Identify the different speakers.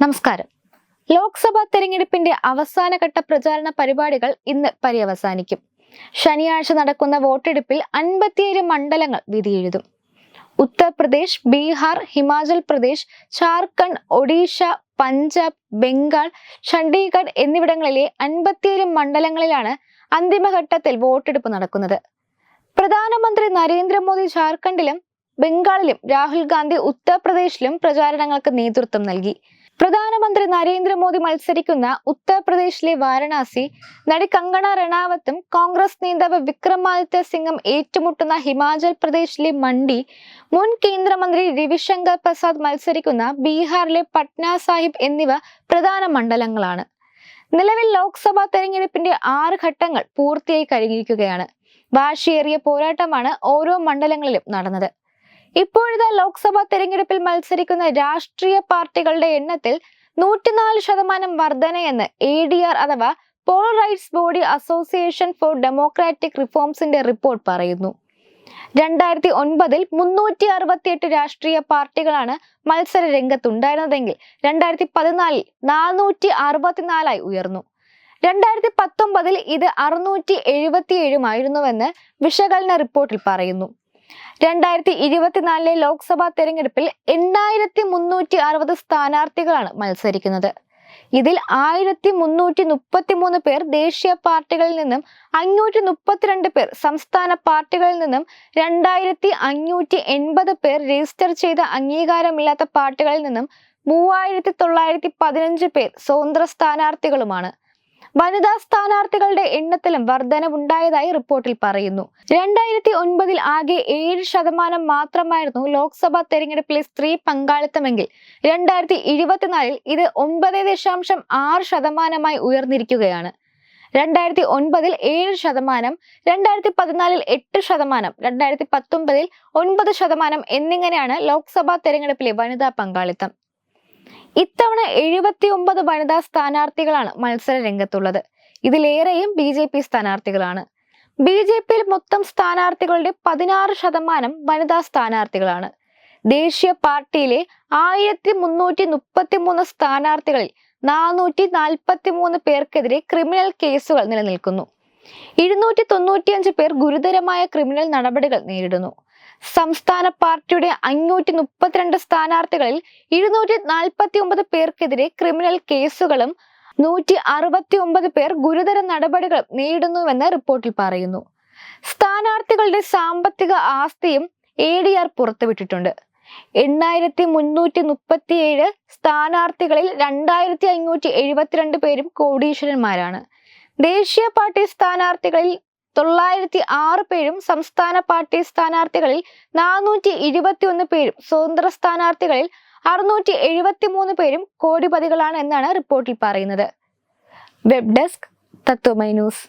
Speaker 1: നമസ്കാരം. ലോക്സഭാ തെരഞ്ഞെടുപ്പിന്റെ അവസാനഘട്ട പ്രചാരണ പരിപാടികൾ ഇന്ന് പര്യവസാനിക്കും. ശനിയാഴ്ച നടക്കുന്ന വോട്ടെടുപ്പിൽ അൻപത്തിയേഴ് മണ്ഡലങ്ങൾ വിധിയെഴുതും. ഉത്തർപ്രദേശ് ബീഹാർ ഹിമാചൽ പ്രദേശ് ജാർഖണ്ഡ് ഒഡീഷ പഞ്ചാബ് ബംഗാൾ ചണ്ഡീഗഡ് എന്നിവിടങ്ങളിലെ അൻപത്തിയേഴ് മണ്ഡലങ്ങളിലാണ് അന്തിമഘട്ടത്തിൽ വോട്ടെടുപ്പ് നടക്കുന്നത്. പ്രധാനമന്ത്രി നരേന്ദ്രമോദി ജാർഖണ്ഡിലും ബംഗാളിലും രാഹുൽ ഗാന്ധി ഉത്തർപ്രദേശിലും പ്രചാരണങ്ങൾക്ക് നേതൃത്വം നൽകി. പ്രധാനമന്ത്രി നരേന്ദ്രമോദി മത്സരിക്കുന്ന ഉത്തർപ്രദേശിലെ വാരണാസി നടി കങ്കണ റണാവത്തും കോൺഗ്രസ് നേതാവ് വിക്രമാദിത്യ സിംഗും ഏറ്റുമുട്ടുന്ന ഹിമാചൽ പ്രദേശിലെ മണ്ഡി മുൻ കേന്ദ്രമന്ത്രി രവിശങ്കർ പ്രസാദ് മത്സരിക്കുന്ന ബീഹാറിലെ പട്ന സാഹിബ് എന്നിവ പ്രധാന മണ്ഡലങ്ങളാണ്. നിലവിൽ ലോക്സഭാ തെരഞ്ഞെടുപ്പിന്റെ ആറ് ഘട്ടങ്ങൾ പൂർത്തിയായി കഴിഞ്ഞിരിക്കുകയാണ്. വാശിയേറിയ പോരാട്ടമാണ് ഓരോ മണ്ഡലങ്ങളിലും നടന്നത്. ഇപ്പോഴത്തെ ലോക്സഭാ തെരഞ്ഞെടുപ്പിൽ മത്സരിക്കുന്ന രാഷ്ട്രീയ പാർട്ടികളുടെ എണ്ണത്തിൽ നൂറ്റിനാല് ശതമാനം വർധനയെന്ന് എ ഡി ആർ അഥവാ poll rights body association for democratic റിഫോംസിന്റെ report പറയുന്നു. രണ്ടായിരത്തി ഒൻപതിൽ മുന്നൂറ്റി അറുപത്തിയെട്ട് രാഷ്ട്രീയ പാർട്ടികളാണ് മത്സര രംഗത്തുണ്ടായിരുന്നതെങ്കിൽ രണ്ടായിരത്തി പതിനാലിൽ നാനൂറ്റി അറുപത്തിനാലായി ഉയർന്നു. രണ്ടായിരത്തി പത്തൊമ്പതിൽ ഇത് അറുന്നൂറ്റി എഴുപത്തിയേഴുമായിരുന്നുവെന്ന് വിശകലന റിപ്പോർട്ടിൽ പറയുന്നു. രണ്ടായിരത്തി ഇരുപത്തിനാലിലെ ലോക്സഭാ തെരഞ്ഞെടുപ്പിൽ എണ്ണായിരത്തി മുന്നൂറ്റി അറുപത് സ്ഥാനാർത്ഥികളാണ് മത്സരിക്കുന്നത്. ഇതിൽ ആയിരത്തി മുന്നൂറ്റി മുപ്പത്തി മൂന്ന് പേർ ദേശീയ പാർട്ടികളിൽ നിന്നും അഞ്ഞൂറ്റി മുപ്പത്തിരണ്ട് പേർ സംസ്ഥാന പാർട്ടികളിൽ നിന്നും രണ്ടായിരത്തി അഞ്ഞൂറ്റി എൺപത് പേർ രജിസ്റ്റർ ചെയ്ത അംഗീകാരമില്ലാത്ത പാർട്ടികളിൽ നിന്നും മൂവായിരത്തി തൊള്ളായിരത്തി പതിനഞ്ച് പേർ സ്വതന്ത്ര സ്ഥാനാർത്ഥികളുമാണ്. വനിതാ സ്ഥാനാർത്ഥികളുടെ എണ്ണത്തിലും വർധനവുണ്ടായതായി റിപ്പോർട്ടിൽ പറയുന്നു. രണ്ടായിരത്തി ഒൻപതിൽ ആകെ ഏഴ് ശതമാനം മാത്രമായിരുന്നു ലോക്സഭാ തെരഞ്ഞെടുപ്പിലെ സ്ത്രീ പങ്കാളിത്തമെങ്കിൽ. രണ്ടായിരത്തി ഇരുപത്തിനാലിൽ ഇത് ഒൻപത് ദശാംശം ആറ് ശതമാനമായി ഉയർന്നിരിക്കുകയാണ്. രണ്ടായിരത്തി ഒൻപതിൽ ഏഴ് ശതമാനം രണ്ടായിരത്തി പതിനാലിൽ എട്ട് ശതമാനം രണ്ടായിരത്തി പത്തൊമ്പതിൽ ഒൻപത് ശതമാനം എന്നിങ്ങനെയാണ് ലോക്സഭാ തെരഞ്ഞെടുപ്പിലെ വനിതാ പങ്കാളിത്തം. ഇത്തവണ എഴുപത്തി ഒമ്പത് വനിതാ സ്ഥാനാർത്ഥികളാണ് മത്സര രംഗത്തുള്ളത്. ഇതിലേറെയും ബി ജെ പി സ്ഥാനാർത്ഥികളാണ്. ബി ജെ പിയിൽ മൊത്തം സ്ഥാനാർത്ഥികളുടെ പതിനാറ് ശതമാനം വനിതാ സ്ഥാനാർത്ഥികളാണ്. ദേശീയ പാർട്ടിയിലെ ആയിരത്തി മുന്നൂറ്റി മുപ്പത്തി മൂന്ന് സ്ഥാനാർത്ഥികളിൽ നാനൂറ്റി നാൽപ്പത്തി മൂന്ന് പേർക്കെതിരെ ക്രിമിനൽ കേസുകൾ നിലനിൽക്കുന്നു. ഇരുന്നൂറ്റി തൊണ്ണൂറ്റിയഞ്ച് പേർ ഗുരുതരമായ ക്രിമിനൽ നടപടികൾ നേരിടുന്നു. സംസ്ഥാന പാർട്ടിയുടെ അഞ്ഞൂറ്റി മുപ്പത്തിരണ്ട് സ്ഥാനാർത്ഥികളിൽ ഇരുന്നൂറ്റി നാൽപ്പത്തി ഒമ്പത് പേർക്കെതിരെ ക്രിമിനൽ കേസുകളും നൂറ്റി അറുപത്തി ഒമ്പത് പേർ ഗുരുതര നടപടികൾ നേരിടുന്നുവെന്ന് റിപ്പോർട്ടിൽ പറയുന്നു. സ്ഥാനാർത്ഥികളുടെ സാമ്പത്തിക ആസ്തിയും എ ഡി ആർ പുറത്തുവിട്ടിട്ടുണ്ട്. എണ്ണായിരത്തി മുന്നൂറ്റി മുപ്പത്തിയേഴ് സ്ഥാനാർത്ഥികളിൽ രണ്ടായിരത്തി അഞ്ഞൂറ്റി എഴുപത്തിരണ്ട് പേരും കോടീശ്വരന്മാരാണ്. ദേശീയ പാർട്ടി സ്ഥാനാർത്ഥികളിൽ തൊള്ളായിരത്തി ആറ് പേരും സംസ്ഥാന പാർട്ടി സ്ഥാനാർത്ഥികളിൽ നാനൂറ്റി ഇരുപത്തിയൊന്ന് പേരും സ്വതന്ത്ര സ്ഥാനാർത്ഥികളിൽ അറുന്നൂറ്റി എഴുപത്തി മൂന്ന് പേരും കോടിപതികളാണ് എന്നാണ് റിപ്പോർട്ടിൽ പറയുന്നത്. Web desk Tatwamayi news.